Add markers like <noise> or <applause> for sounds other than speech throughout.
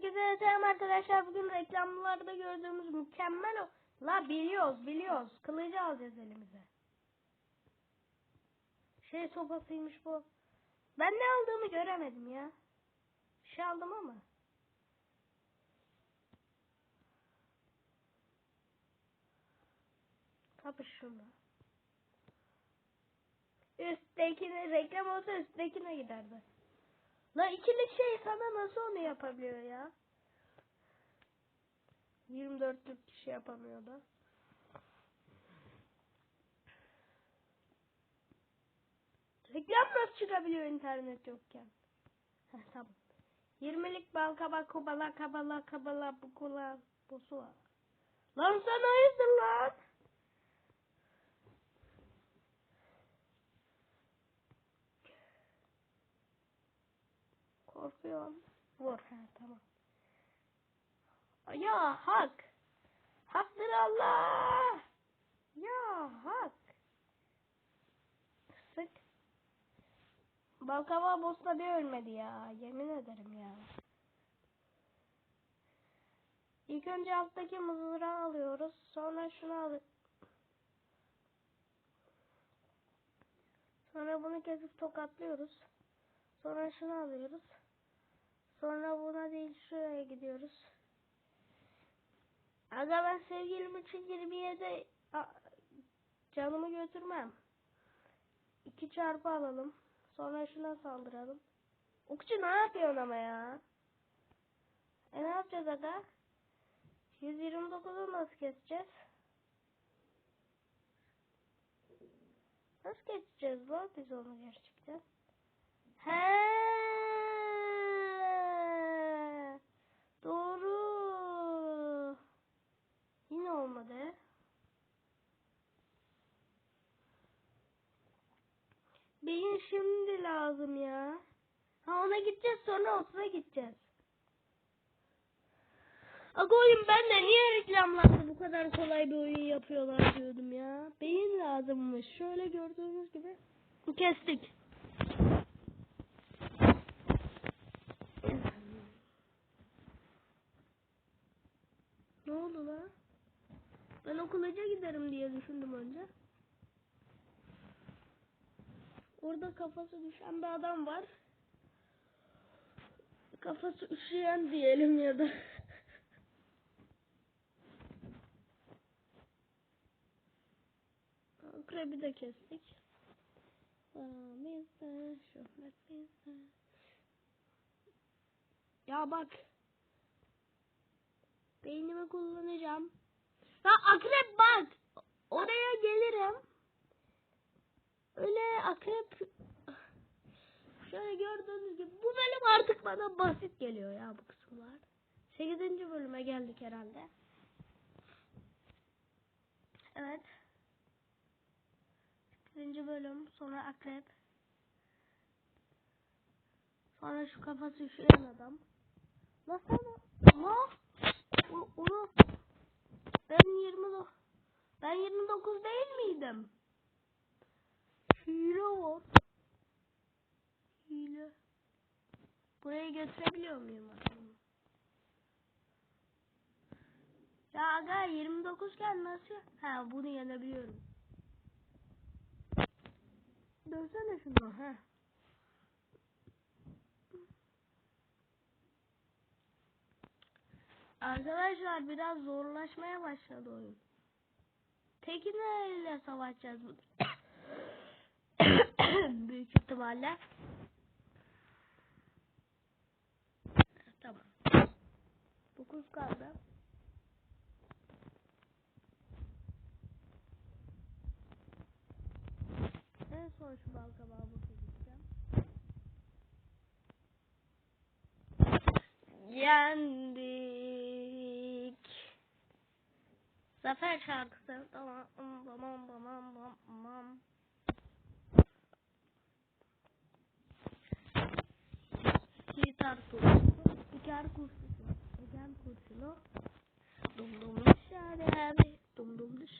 Herkese selam arkadaşlar. Bugün reklamlarda gördüğümüz mükemmel o. La biliyoruz biliyoruz. Kılıcı alacağız elimize. Şey sopasıymış bu. Ben ne aldığımı göremedim ya. Bir şey aldım ama. Kapış şunu. Üsttekine reklam olsa üsttekine giderdi. La ikilik şey sana nasıl onu yapabiliyor ya? 24'lük kişi yapamıyor da. Reklam nasıl çıkabiliyor internet yokken? Heh, tamam. 20'lik bal kaba kubala kabala kabala bukula busula. Lan sen hayırdır lan? Korkuyorum. Vur. Ha, tamam. Ya hak. Haktır Allah. Ya hak. Sık. Balkava bosta bir ölmedi ya. Yemin ederim ya. İlk önce alttaki mızrağı alıyoruz. Sonra şunu al. Sonra bunu kesip tokatlıyoruz. Sonra şunu alıyoruz. Sonra buna değil şuraya gidiyoruz. Aga ben sevgilim için 27 canımı götürmem. 2 çarpı alalım. Sonra şuna saldıralım. Okçu ne yapıyorsun ama ya? E ne yapacağız aga? 129'u nasıl keseceğiz? Nasıl geçeceğiz lan biz onu gerçekten? He. Doğru. Yine olmadı. Beyin şimdi lazım ya. Ha ona gideceğiz sonra otuna gideceğiz. Aga oyun ben de niye reklamlarda bu kadar kolay bir oyun yapıyorlar diyordum ya. Beyin lazımmış. Şöyle gördüğünüz gibi kestik. Ne oldu la? Ben okulaca giderim diye düşündüm önce. Orada kafası düşen bir adam var. Kafası üşüyen diyelim ya da. Akrebi de kestik. Ya bak. Beynimi kullanacağım. Ya akrep bak. Oraya gelirim. Öyle akrep şöyle gördüğünüz gibi bu bölüm artık bana basit geliyor ya bu kısımlar. 8. bölüme geldik herhalde. Evet. 8. bölüm sonra akrep. Sonra şu kafası üşüyen adam. Nasıl? O- Onu ben 20 ben 29 değil miydim? Hile var. Hile. Buraya götürebiliyor muyum aslında? Ya aga 29 iken nasıl? Ha bunu yenebiliyorum. Dövsene şunu ha. Arkadaşlar biraz zorlaşmaya başladı oyun. Tekneyle savaşacağız bu. <coughs> Büyük ihtimalle. Tamam. 9 kaldı. En son şu balkabağı boşa gideceğim. Yendik. Zafer şarkısı. Tamam, tamam, tamam, tamam. Gitar kurşunu, gitar kurşunu, gitar kurşunu. Dum dum dışarı abi, dum dum dış.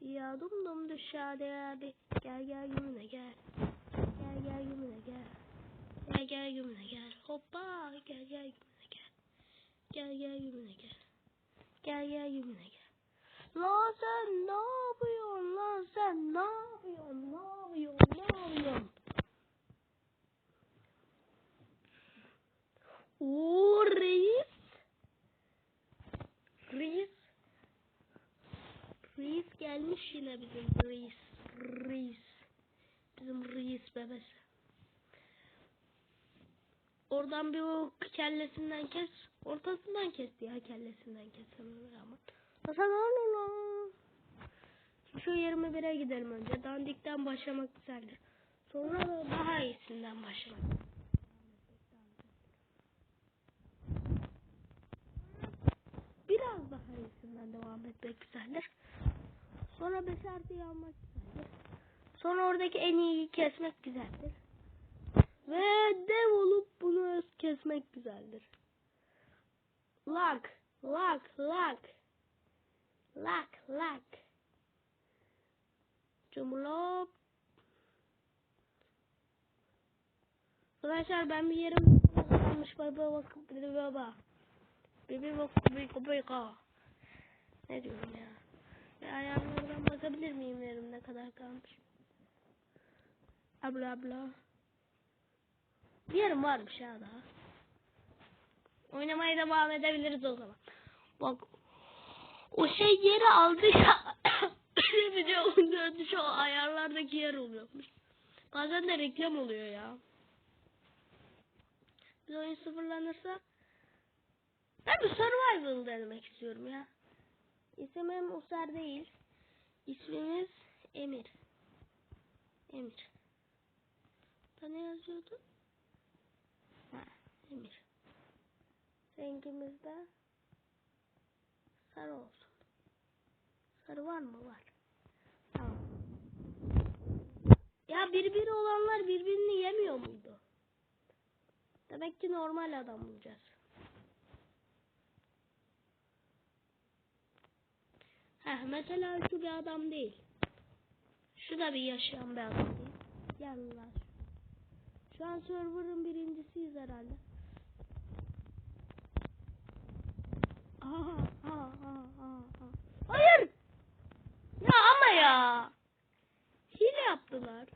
Ya dum dum dışarı abi. Gel gel yumuna gel. Gel gel yumuna gel. Gel gel yumuna gel. Hoppa gel gel yumuna gel. Gel gel yümüne gel. Gel gel yümüne gel. Lan sen ne yapıyorsun lan sen ne yapıyorsun ne yapıyorsun ne yapıyorsun? Oo reis. Reis. Reis gelmiş yine bizim reis. Reis. Bizim reis bebesi. Oradan bir o kellesinden kes. Ortasından kesti ya kellesinden kesemem ama. Hasan lan. Şu 21'e gidelim önce. Dandikten başlamak güzeldir. Sonra da daha iyisinden başlamak. Biraz iyisinden devam etmek güzeldir. Sonra beşertiyi almak güzeldir. Sonra oradaki en iyiyi kesmek güzeldir. Ve dev olup bunu kesmek güzeldir. Lak, lak, lak. Lak, lak. Cumhurlop. Arkadaşlar ben bir yerim kalmış baba bakıp baba. Bibi bakıp bir kopyaka. Ne diyorum ya? Bir ayağımlardan bakabilir miyim yerim ne kadar kalmış? Abla abla. Bir yerim varmış ya daha. Oynamaya devam edebiliriz o zaman. Bak o şey yeri aldı ya. <coughs> bir de onun şu ayarlardaki yer oluyormuş. Bazen de reklam oluyor ya. Bir oyun sıfırlanırsa ben bir survival denemek istiyorum ya. İsmim Usar değil. İsmimiz Emir. Emir. Da ne yazıyordu? Ha, Emir. Rengimiz de sarı olsun. Sarı var mı? Var. Tamam. Ya birbiri olanlar birbirini yemiyor muydu? Demek ki normal adam bulacağız. Heh, mesela şu bir adam değil. Şu da bir yaşayan bir adam değil. Gel lan. Şu an server'ın birincisiyiz herhalde. Aa, aa, aa, aa, aa. Hayır! Ya ama ya. Hile yaptılar.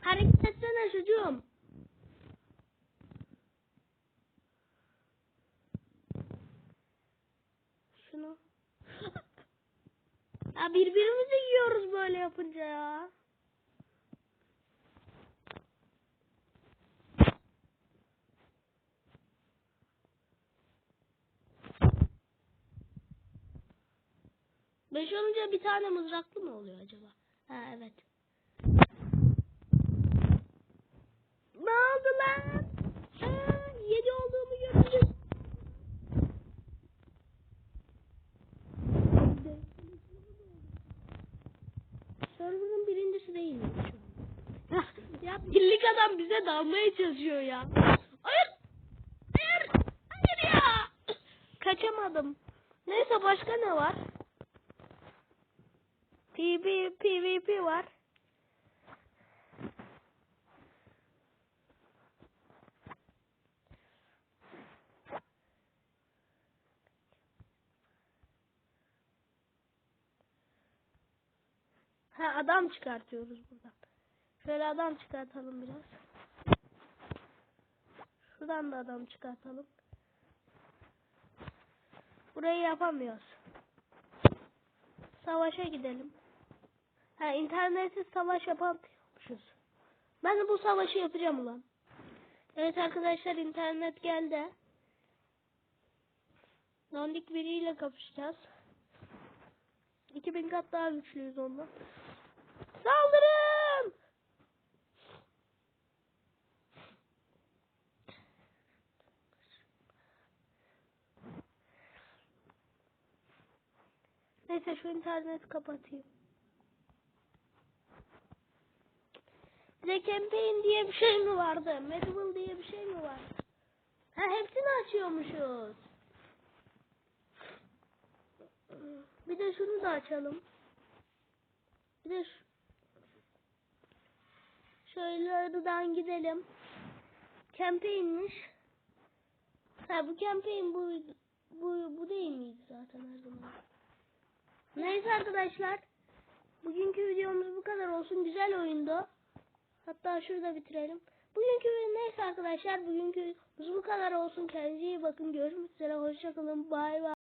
Hareket etsene çocuğum. Şunu. Birbirimizi yiyoruz böyle yapınca ya. Beş olunca bir tane mızraklı mı oluyor acaba? Ha evet. Ne oldu lan? Aa, yedi olduğumu görünce. Server'ın birincisi değil mi şu an? ya birlik adam bize dalmaya çalışıyor ya. Hayır. Hayır. Hayır ya. Kaçamadım. Neyse başka ne var? PB, PvP var. Ha adam çıkartıyoruz buradan. Şöyle adam çıkartalım biraz. Şuradan da adam çıkartalım. Burayı yapamıyoruz. Savaşa gidelim. Ha internetsiz savaş yapamıyormuşuz. Ben de bu savaşı yapacağım ulan. Evet arkadaşlar internet geldi. Dandik biriyle kapışacağız. 2000 kat daha güçlüyüz ondan. Saldırın! Neyse şu interneti kapatayım. De campaign diye bir şey mi vardı? Medieval diye bir şey mi vardı? Ha hepsini açıyormuşuz. Bir de şunu da açalım. Bir de şu. Şöyle gidelim. Campaign'miş. Ha bu campaign bu bu bu değil miydi zaten her zaman? Neyse arkadaşlar. Bugünkü videomuz bu kadar olsun. Güzel oyundu. Hatta şurada bitirelim. Bugünkü neyse arkadaşlar. Bugünkü bu kadar olsun. Kendinize iyi bakın. Görüşmek üzere. Hoşçakalın. Bay bay.